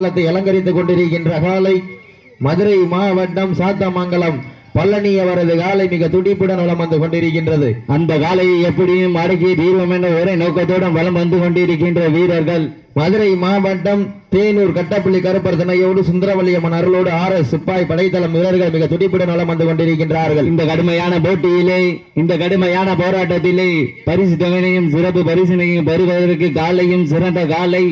காலத்தை அலங்கரித்துக் கொண்டிருக்கின்ற காலை மதுரை மாவட்டம் சாத்தமங்கலம் பழனி அவரது காலை மிக துடிப்புடன் வளம் வந்து கொண்டிருக்கின்றது. அந்த காலையை எப்படியும் அடக்கி தீர்வம் என்ற ஒரே நோக்கத்துடன் வலம் வந்து கொண்டிருக்கின்ற வீரர்கள். மதுரை மாவட்டம் தேனூர் கட்டப்பள்ளி கருப்பர் திணையோடு சுந்தரவல்லியம்மன் அருளோடு ஆர் எஸ் சிப்பாய் படைத்தளம் வீரர்கள் மிக துடிப்புடன் வளம் வந்து கொண்டிருக்கின்றார்கள். இந்த கடுமையான போட்டியிலே இந்த கடுமையான போராட்டத்திலே பரிசு தொகையினையும் சிறப்பு பரிசினையும் பெறுவதற்கு காலையும் சிறந்த காலை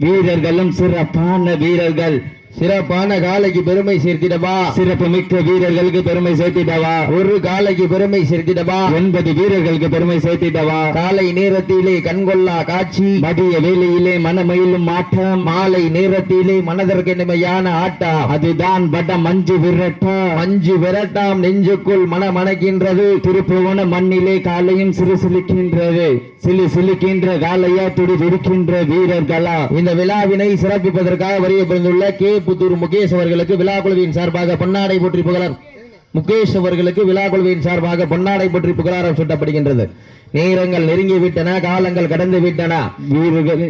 வீரர்களும் சிறப்பான வீரர்கள். சிறப்பான காலைக்கு பெருமை சேர்த்திடவா? சிறப்பு மிக்க வீரர்களுக்கு பெருமை சேர்த்திடவா? ஒரு காலைக்கு பெருமை சேர்த்திடவா? ஒன்பது வீரர்களுக்கு பெருமை சேர்த்திடவா? காலை நேரத்திலே கண்கொள்ளா காட்சி. மதிய வேளையிலே மனமயிலும் மாற்றம் மாலை நேரத்திலே மனதிற்கு இனிமையான ஆட்டா அதுதான் வட மஞ்சு விரட்டா மஞ்சு விரட்டாம் நெஞ்சுக்குள் மனமணக்கின்றது. திருப்புவன மண்ணிலே காலையும் சிறு சிலுக்கின்றது சிலு சிலுக்கின்ற காலையா துடி துடிக்கின்ற வீரர்களா. இந்த விழாவினை சிறப்பிப்பதற்காக வருகை புரிந்துள்ள கே புத்தூர் முகேஷ் அவர்களுக்கு விழா குழுவின் சார்பாக பொன்னாடை போற்றி புகழார் முகேஷ் அவர்களுக்கு விழா குழுவின் சார்பாக பொன்னாடை போற்றி புகழாரம் சுட்டப்படுகின்றது. நேரங்கள் நெருங்கி விட்டன காலங்கள் கடந்து விட்டன. வீரர்கள்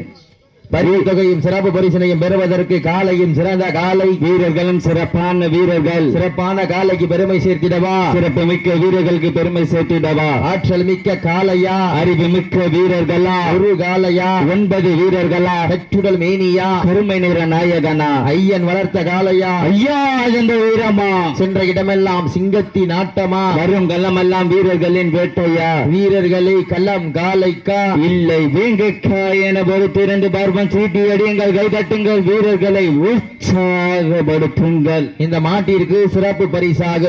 பரிசு தொகையும் சிறப்பு பரிசனையும் பெறுவதற்கு காலையும் சிறந்த காலை வீரர்களும் சிறப்பான வீரர்கள். சிறப்பான காலைக்கு பெருமை சேர்த்திடவா? சிறப்பு மிக்க வீரர்களுக்கு பெருமை சேர்த்திடவா? ஆற்றல் மிக்க காலையா அறிவு மிக்க வீரர்களா? ஒரு காலையா ஒன்பது வீரர்களா? கச்சுடல் மேனியா? கருமை நிற நாயகனா? ஐயன் வளர்த்த காலையா ஐயா இந்த வீரமா? சென்ற இடமெல்லாம் சிங்கத்தி நாட்டமா? வரும் கள்ளமெல்லாம் வீரர்களின் வேட்டையா? வீரர்களே களம் காலைக்கா இல்லை வேங்கக்கா என பொறுத்திருந்து பார்ப்பன் சீட்டி அடியுங்கள் கை தட்டுங்கள் வீரர்களை உற்சாகப்படுத்துங்கள். இந்த மாட்டிற்கு சிறப்பு பரிசாக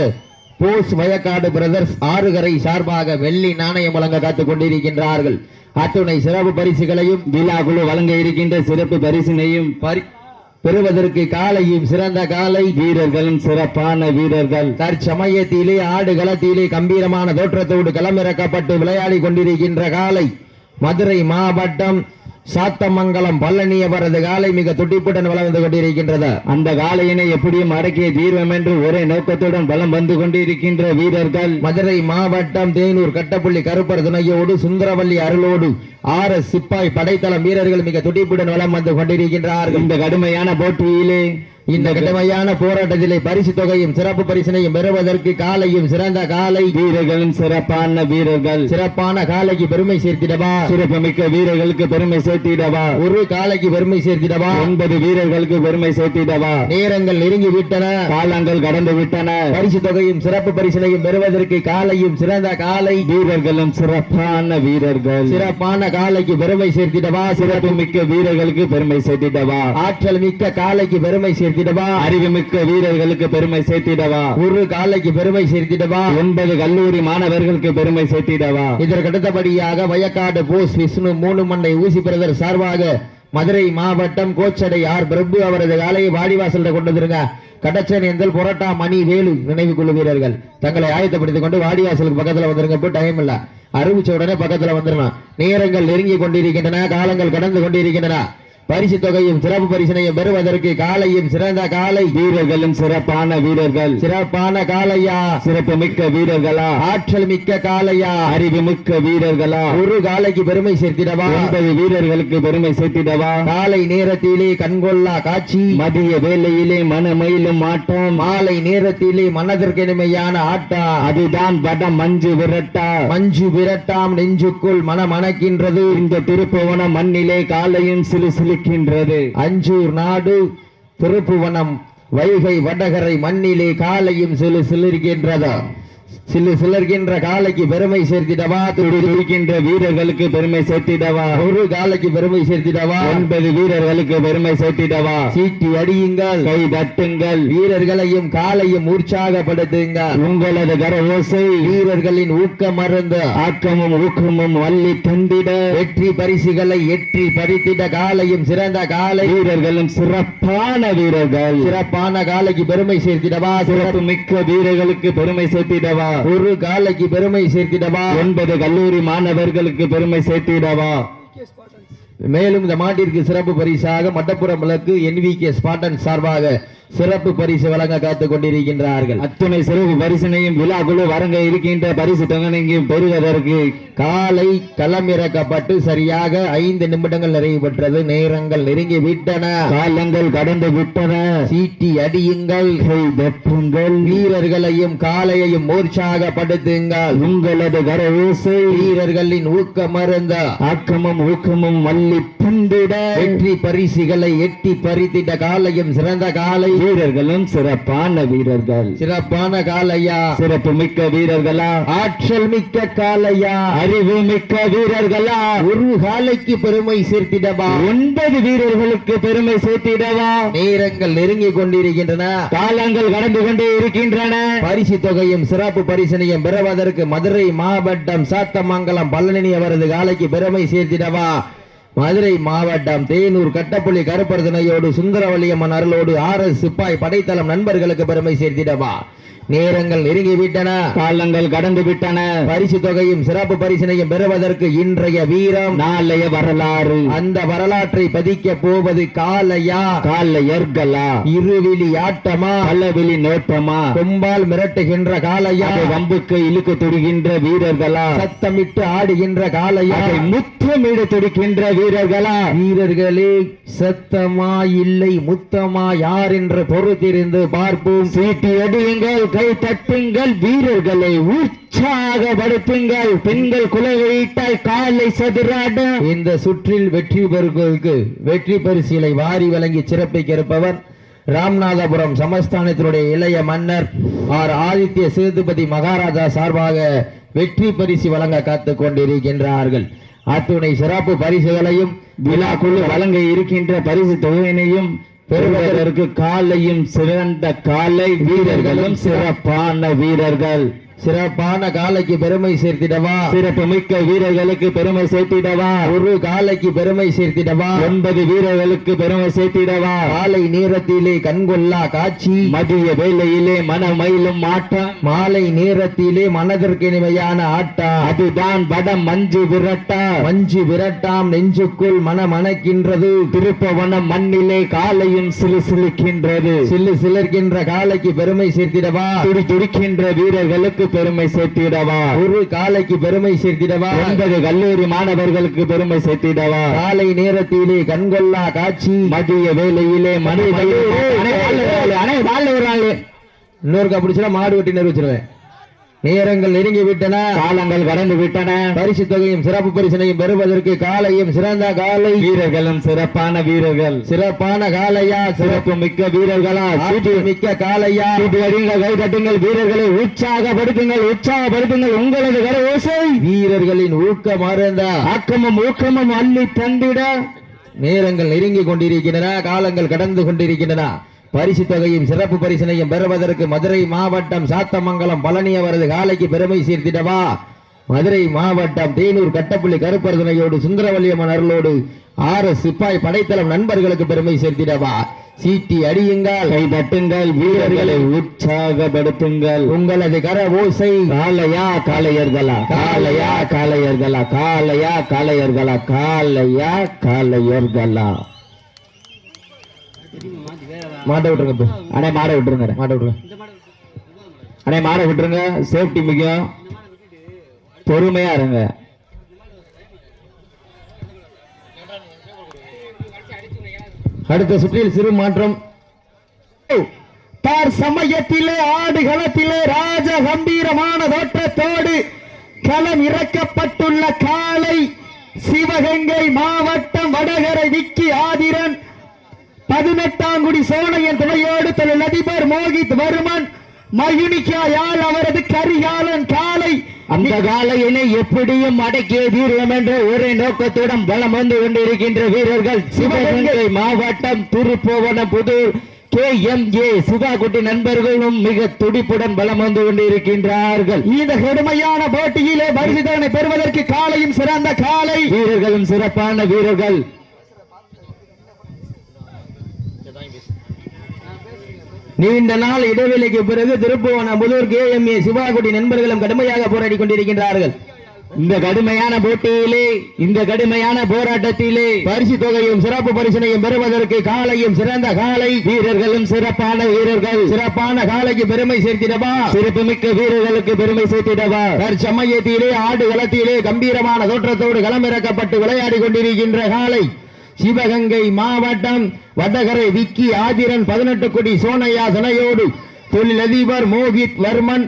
போஸ் வயக்காடு பிரதர்ஸ் ஆறுகரை சார்பாக வெள்ளி நாணயம் வழங்க காத்துக் கொண்டிருக்கின்றார்கள். அத்துணை சிறப்பு பரிசுகளையும் விழா குழு வழங்க இருக்கின்ற சிறப்பு பரிசினையும் பெறுவதற்கு காலையும் சிறந்த காலை வீரர்களும் சிறப்பான வீரர்கள். தற்சமயத்திலே ஆடு களத்திலே கம்பீரமான தோற்றத்தோடு களமிறக்கப்பட்டு விளையாடி கொண்டிருக்கின்ற காலை மதுரை மாவட்டம் சாத்தமங்கலம் பழனி அவரது காலை மிக துடிப்புடன் வளர்ந்து கொண்டிருக்கின்றது. அந்த காலையினை எப்படியும் அடக்கிய தீர்வம் என்று ஒரே நோக்கத்துடன் பலம் வந்து கொண்டிருக்கின்ற வீரர்கள். மதுரை மாவட்டம் தேனூர் கட்டப்பள்ளி கருப்பர் துணையோடு சுந்தரவல்லி அருளோடு ஆறு சிப்பாய் படைத்தளம் வீரர்கள் மிக துடிப்புடன் வளம் வந்து கொண்டிருக்கின்றார்கள். இந்த கடுமையான போட்டியிலே இந்த கடுமையான போராட்டத்திலே பரிசு தொகையும் சிறப்பு பரிசினையும் பெறுவதற்கு காலையும் சிறந்த காலை. வீரர்களும் சிறப்பான வீரர்கள். சிறப்பான காலைக்கு பெருமை சேர்த்திடவா? சிறப்பு மிக்க வீரர்களுக்கு பெருமை சேர்த்திடவா? ஒரு காலைக்கு பெருமை சேர்த்திடவா? ஒன்பது வீரர்களுக்கு பெருமை சேர்த்திடவா? நேரங்கள் நெருங்கி விட்டன. காலங்கள் கடந்து விட்டன. பரிசு தொகையும் சிறப்பு பரிசினையும் பெறுவதற்கு காலையும் சிறந்த காலை. வீரர்களும் சிறப்பான வீரர்கள். சிறப்பான காலைக்கு பெருமை சேர்த்திடவா? சிறப்பு மிக்க வீரர்களுக்கு பெருமை சேர்த்திடவா? ஆற்றல் மிக்க காலைக்கு பெருமை சேர்த்திடவா? அறிவுமிக்க வீரர்களுக்கு பெருமை சேர்த்திடவா? ஒரு காலைக்கு பெருமை சேர்த்திடவா? ஒன்பது கல்லூரி மாணவர்களுக்கு பெருமை சேர்த்திடவா? இதற்கு அடுத்தபடியாக வயக்காடு போஸ் விஷ்ணு மூணு மண்டை ஊசி பிரதர் சார்பாக மதுரை மாவட்டம் கோச்சடை ஆர் பிரபு அவரது காலையை வாடிவாசல்ல கொண்டு வந்துருங்க கடச்சன் எந்தல் புரட்டா மணி வேலு நினைவு குழு வீரர்கள். தங்களை ஆயத்தப்படுத்திக் கொண்டு வாடிவாசலுக்கு பக்கத்துல வந்துருங்க. இப்போ டைம் இல்ல. அறிவிச்ச உடனே பக்கத்துல வந்துடணும் நேரங்கள் நெருங்கி கொண்டிருக்கின்றன காலங்கள் கடந்து கொண்டிருக்கின்றன. பரிசு தொகையும் சிறப்பு பரிசினையும் பெறுவதற்கு காலையும் சிறந்த காலை. வீரர்களும் சிறப்பான வீரர்கள். சிறப்பான காலையா? சிறப்பு மிக்க வீரர்களா? ஆற்றல் மிக்க காலையா? அறிவு மிக்க வீரர்களா? ஒரு காலைக்கு பெருமை சேர்த்திடவா? ஒன்பது வீரர்களுக்கு பெருமை சேர்த்திடவா? காலை நேரத்திலே கண்கொள்ளா காட்சி. மதிய வேளையிலே மனமயிலும் ஆட்டம். மாலை நேரத்திலே மனதிற்கு இனிமையான ஆட்டா. அதுதான் வட மஞ்சு விரட்டா. மஞ்சு விரட்டாம் நெஞ்சுக்குள் மனமணக்கின்றது. இந்த திருப்புவன மண்ணிலே காலையும் சிலு இருக்கின்றது அஞ்சூர் நாடு திருப்புவனம் வைகை வடகரை மண்ணிலே காலையும் சிலு சிலிர்கின்றது. சிலு சிலர்கின்ற காலைக்கு பெருமை சேர்த்திடவா? துடிக்கின்ற வீரர்களுக்கு பெருமை சேர்த்திடவா? ஒரு காலைக்கு பெருமை சேர்த்திடவா? ஒன்பது வீரர்களுக்கு பெருமை சேர்த்திடவா? சீட்டி அடியுங்கள் கை தட்டுங்கள். வீரர்களையும் காலையும் உற்சாகப்படுத்துங்கள். உங்களது கரவோசை வீரர்களின் ஊக்க மருந்து ஆக்கமும் ஊக்கமும் வள்ளி தந்திட. வெற்றி பரிசுகளை எற்றி பறித்திட காலையும் சிறந்த காலை வீரர்களும் சிறப்பான வீரர்கள். சிறப்பான காலைக்கு பெருமை சேர்த்திடவா? சிறப்பு மிக்க வீரர்களுக்கு பெருமை சேர்த்திடவா? ஒரு காலைக்கு பெருமை சேர்த்திடவா? ஒன்பது கல்லூரி மாணவர்களுக்கு பெருமை சேர்த்திடவா? மேலும் இந்த மாட்டிற்கு சிறப்பு பரிசாக மட்டப்புறம் விளக்கு என்விகே ஸ்பாட்டன் சார்பாக சிறப்பு பரிசு வழங்க காத்துக் கொண்டிருக்கின்றார்கள் அத்துணை சிறப்பு பரிசனையும் விழா குழு வழங்க இருக்கின்ற பரிசு தொகையையும் பெறுவதற்கு காலை களமிறக்கப்பட்டு சரியாக ஐந்து நிமிடங்கள் நிறைவு பெற்றது. நேரங்கள் நெருங்கி விட்டன. காலங்கள் கடந்து விட்டன. சீட்டி அடியுங்கள். வெற்றுங்கள் வீரர்களையும் காளையையும் உற்சாகப்படுத்துங்கள். உங்களது கரவேசை வீரர்களின் ஊக்கமருந்த ஆக்கமும் ஊக்கமும் மல்லி பண்டிட வெற்றி பரிசுகளை எட்டி பறித்திட்ட காலையும் சிறந்த காலை வீரர்களும் சிறப்பான வீரர்கள். சிறப்பான காலையா. சிறப்பு மிக்க வீரர்களா. ஆற்றல் மிக்க காலையா. அறிவு மிக்க வீரர்களா. ஒரு காலைக்கு பெருமை சேர்த்திடவா. ஒன்பது வீரர்களுக்கு பெருமை சேர்த்திடவா. நேரங்கள் நெருங்கி கொண்டிருக்கின்றன. காலங்கள் கடந்து கொண்டே இருக்கின்றன. பரிசு தொகையும் சிறப்பு பரிசனையும் பெறுவதற்கு மதுரை மாவட்டம் சாத்தமங்கலம் பழனி அவரது காலைக்கு பெருமை சேர்த்திடவா. மதுரை மாவட்டம் தேனூர் கட்டப்புள்ளி கருப்பரதனையோடு சுந்தரவல்லியம்மன் அருளோடு ஆர் எஸ் சிப்பாய் படைத்தளம் நண்பர்களுக்கு பெருமை சேர்த்திடவா? நேரங்கள் நெருங்கி விட்டன. காலங்கள் கடந்து விட்டன. பரிசு தொகையும் சிறப்பு பரிசனையும் பெறுவதற்கு இன்றைய வீரம். நாளைய வரலாறு. அந்த வரலாற்றை பதிக்க போவது காலையா? காலையர்களா இருவிழி ஆட்டமா? பல்லவிழி நோட்டமா? கொம்பால் மிரட்டுகின்ற காலையா? வம்புக்கு இழுக்க துடுகின்ற வீரர்களா? சத்தமிட்டு ஆடுகின்ற காலையா? முத்தமிட துடிக்கின்ற வீரர்களா? வீரர்களே சத்தமா இல்லை முத்தமா யார் என்று பொறுத்திருந்து பார்ப்போம். சீட்டி அடியுங்கள் கை தட்டுங்கள் வீரர்களை உற்சாகப்படுத்துங்கள் பெண்கள் குலவையிட்டால் காலை சதுராட. இந்த சுற்றில் வெற்றி பெறுவதற்கு வெற்றி பரிசிலை வாரி வழங்கி சிறப்பிக்க இருப்பவர் ராமநாதபுரம் சமஸ்தானத்தினுடைய இளைய மன்னர் ஆர். ஆதித்ய சேதுபதி மகாராஜா சார்பாக வெற்றி பரிசு வழங்க காத்துக் கொண்டிருக்கின்றார்கள். அத்துணை சிறப்பு பரிசுகளையும் விழா குழு வழங்க இருக்கின்ற பரிசு தொகையினையும் பெறுவதற்கு காலையும் சிறந்த காலை வீரர்களும் சிறப்பான வீரர்கள். சிறப்பான காலைக்கு பெருமை சேர்த்திடவா? சிறப்பு மிக்க வீரர்களுக்கு பெருமை சேர்த்திடவா? ஒரு காலைக்கு பெருமை சேர்த்திடவா? ஒன்பது வீரர்களுக்கு பெருமை சேர்த்திடவா? காலை நேரத்திலே கண்கொள்ளா காட்சி. மதிய வேளையிலே மனமயிலும் ஆட்டம். மாலை நேரத்திலே மனதிற்கு இனிமையான ஆட்டா அதுதான் வடம் மஞ்சு விரட்டா. மஞ்சு விரட்டாம் நெஞ்சுக்குள் மனமணக்கின்றது. திருப்பவனம் மண்ணிலே காலையும் சிலு சிலுக்கின்றது. சில்லு சிலர்கின்ற காலைக்கு பெருமை சேர்த்திடவா? துடி துடிக்கின்ற வீரர்களுக்கு பெருமை சேர்த்திடவா? ஒரு காலைக்கு பெருமை சேர்த்திடவா? ஒன்பது கல்லூரி மாணவர்களுக்கு பெருமை சேர்த்திடவா? காலை நேரத்திலே கண்கொள்ளா காட்சி. மதிய வேளையிலே மணி இன்னொருக்கா பிடிச்சா மாடு வெட்டி நிறுவச்சிருவேன் நேரங்கள் நெருங்கி விட்டன காலங்கள் கடந்து விட்டன பரிசு தொகையும் சிறப்பு பரிசனையும் பெறுவதற்கு காலையும் சிறந்த காலை. வீரர்களும் சிறப்பான வீரர்கள். சிறப்பான காலையா? சிறப்பு மிக்க வீரர்களா? மிக்க காலையா? அடியுங்கள் கை தட்டுங்கள் வீரர்களை உற்சாகப்படுத்துங்கள் உற்சாகப்படுத்துங்கள் உங்களது கர ஓசை வீரர்களின் ஊக்கம் மறந்த ஆக்கமும் ஊக்கமும் அள்ளி தந்திட. நேரங்கள் நெருங்கி கொண்டிருக்கின்றன காலங்கள் கடந்து கொண்டிருக்கின்றன. பரிசு தொகையும் சிறப்பு பரிசனையும் பெறுவதற்கு மதுரை மாவட்டம் சாத்தமங்கலம் பழனி அவரது காலைக்கு பெருமை சேர்த்திடவா? மதுரை மாவட்டம் தேனூர் கட்டப்பள்ளி கருப்பரதனையோடு சுந்தரவல்லியம்மன் அருளோடு எஸ் சிப்பாய் படைத்தளம் நண்பர்களுக்கு பெருமை சேர்த்திடவா? சீட்டி அடியுங்கள். கை தட்டுங்கள். வீரர்களை உற்சாகப்படுத்துங்கள். உங்களது கர ஓசை. காளையா காளையர்களா? காளையா காளையர்களா? காளையா காளையர்களா? காளையா காளையர்களா? மாட்ட விட்டுருங்க. அடே மாட விட்டுருங்க. மாட்ட விட்டுருங்க. அடே மாட விட்டுருங்க. சேஃப்டி முக்கியம். பொறுமையா இருங்க. அடுத்த சுற்றில் சிறு மாற்றம். தார் சமயத்திலே ஆடுகளத்திலே ராஜ கம்பீரமான தோற்றத்தோடு களம் இறக்கப்பட்டுள்ள காலை சிவகங்கை மாவட்டம் வடகரை விக்கி ஆதிரன் பதினெட்டாம் குடி சோனையன் துணையோடு தொழில் அதிபர் மோகித் வர்மன் மயுனிகா யாழ் அவரது கரிகாலன் காலை அந்த காலையினை எப்படியும் அடக்கிய தீர்வோம் என்ற ஒரே நோக்கத்துடன் பலம் வந்து கொண்டிருக்கின்ற வீரர்கள் சிவகங்கை மாவட்டம் Thiruppuvanam Puthur K M A Sivakutti நண்பர்களும் மிக துடிப்புடன் பலம் வந்து கொண்டிருக்கின்றார்கள். இந்த கடுமையான போட்டியிலே பரிசுதனை பெறுவதற்கு காலையும் சிறந்த காலை வீரர்களும் சிறப்பான வீரர்கள். நீண்ட நாள் இடைவெளிக்கு பிறகு Thiruppuvanam Puthur K M A Sivakudi நண்பர்களும் கடுமையாக போராடி கொண்டிருக்கின்றார்கள். இந்த கடுமையான போட்டியிலே இந்த கடுமையான போராட்டத்திலே பரிசு தொகையும் சிறப்பு பரிசனையும் பெறுவதற்கு காலையும் சிறந்த காலை வீரர்களும் சிறப்பான வீரர்கள். சிறப்பான காலைக்கு பெருமை சேர்த்திடவா? சிறப்புமிக்க வீரர்களுக்கு பெருமை சேர்த்திடவா? தற்சமயத்திலே ஆடு களத்திலே கம்பீரமான தோற்றத்தோடு களமிறக்கப்பட்டு விளையாடி கொண்டிருக்கின்ற காலை சிவகங்கை மாவட்டம் வடகரை விக்கி ஆதிரன் பதினெட்டு கோடி சோனையா சனையோடு தொழிலதிபர் மோகித் வர்மன்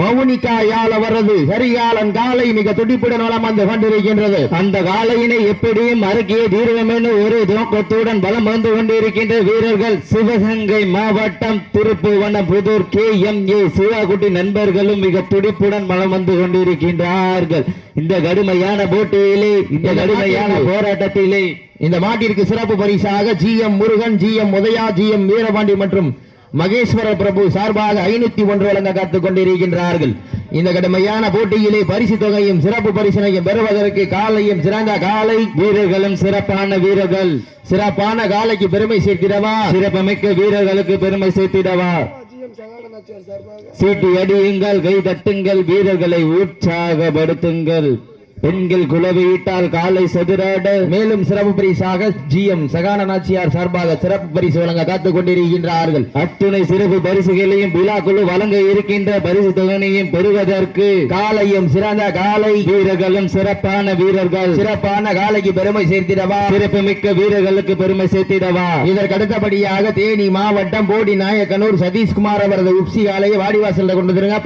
மௌனிகா யாழ் அவரது கரிகாலன் காலை மிக துடிப்புடன் வளம் வந்து கொண்டிருக்கின்றது. அந்த காலையினை எப்படியும் அறுக்கிய தீர்வமென ஒரு நோக்கத்துடன் பலம் வந்து கொண்டிருக்கின்ற வீரர்கள் சிவகங்கை மாவட்டம் Thiruppuvanam Puthur K M A Sivakutti நண்பர்களும் மிக துடிப்புடன் பலம் வந்து கொண்டிருக்கின்றார்கள். இந்த கடுமையான போட்டியிலே இந்த கடுமையான போராட்டத்திலே இந்த மாட்டிற்கு சிறப்பு பரிசாக G M Murugan G M Udaya G M Veerapandi மற்றும் மகேஸ்வர பிரபு சார்பாக ஐநூத்தி ஒன்று வழங்க காத்துக் கொண்டிருக்கின்றார்கள். இந்த கடுமையான போட்டியிலே பரிசு தொகையும் சிறப்பு பரிசனையும் பெறுவதற்கு காலையும் சிறந்த காலை வீரர்களும் சிறப்பான வீரர்கள். சிறப்பான காலைக்கு பெருமை சேர்த்திடவா? சிறப்புமிக்க வீரர்களுக்கு பெருமை சேர்த்திடவா? சீட்டு அடியுங்கள் கை தட்டுங்கள் வீரர்களை உற்சாகப்படுத்துங்கள். பெண்கள் குலவையிட்டால் காலை சதுராட. மேலும் சிறப்பு பரிசாக ஜி எம் சகான நாச்சியார் சார்பாக சிறப்பு பரிசு வழங்க காத்துக் கொண்டிருக்கின்றார்கள். அத்துணை சிறப்பு பரிசுகளையும் விழா குழு வழங்க இருக்கின்ற பரிசு தொகையையும் பெறுவதற்கு காலையும் சிறந்த காலை வீரர்களும் சிறப்பான வீரர்கள் சிறப்பான காலைக்கு பெருமை சேர்த்திடவா? சிறப்புமிக்க வீரர்களுக்கு பெருமை சேர்த்திடவா? இதற்கு அடுத்தபடியாக தேனி மாவட்டம் போடி நாயக்கனூர் சதீஷ்குமார் அவரது உப்சி காலையை வாடிவாசல்ல கொண்டு வந்துருங்க.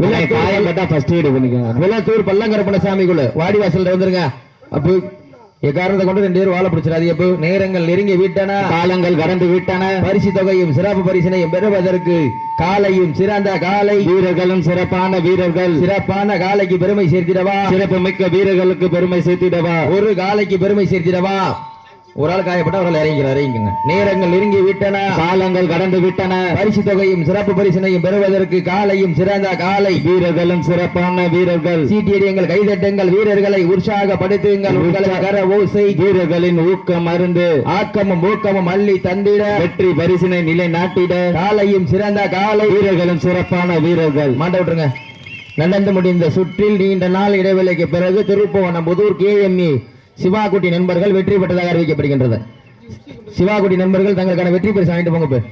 காயப்பட்டா ஃபர்ஸ்ட் எய்டு பண்ணிக்கோங்க விளத்தூர் பல்லங்கரப்பன சாமிக்குள்ள. வாடிவாசல்ல வந்துருங்க. அப்போ எக்காரணத்தை கொண்டு ரெண்டு பேரும் வாழ பிடிச்சிடாது அப்போ. நேரங்கள் நெருங்கி விட்டன. காலங்கள் கடந்து விட்டன. பரிசு தொகையும் சிறப்பு பரிசினையும் பெறுவதற்கு காலையும் சிறந்த காலை. வீரர்களும் சிறப்பான வீரர்கள். சிறப்பான காலைக்கு பெருமை சேர்த்திடவா? சிறப்புமிக்க வீரர்களுக்கு பெருமை சேர்த்திடவா? ஒரு காலைக்கு பெருமை சேர்த்திடவா? ஒரு ஆள் காயப்பட்ட அவர்கள் இறங்கிக்கிறார். இறங்கிக்கங்க. நேரங்கள் நெருங்கி விட்டன. காலங்கள் கடந்து விட்டன. பரிசு தொகையும் சிறப்பு பரிசினையும் பெறுவதற்கு காலையும் சிறந்த காலை. வீரர்களும் சிறப்பான வீரர்கள். சீட்டியடியுங்கள் கைதட்டுங்கள் வீரர்களை உற்சாகப்படுத்துங்கள். உங்களை கர ஓசை. வீரர்களின் ஊக்கம் அருந்து ஆக்கமும் ஊக்கமும் அள்ளி தந்திட. வெற்றி பரிசினை நிலை நாட்டிட காலையும் சிறந்த காலை. வீரர்களும் சிறப்பான வீரர்கள். மாட்ட விட்டுருங்க. நடந்து முடிந்த சுற்றில் நீண்ட நாள் இடைவேளைக்கு பிறகு திருப்புவனம் புதூர் கேஎம்இ சிவாகுட்டி நண்பர்கள் வெற்றி பெற்றதாக அறிவிக்கப்படுகின்றது. சிவாகுட்டி நண்பர்கள் தங்களுக்கான வெற்றி பரிசு வாங்கிட்டு போங்க பேர்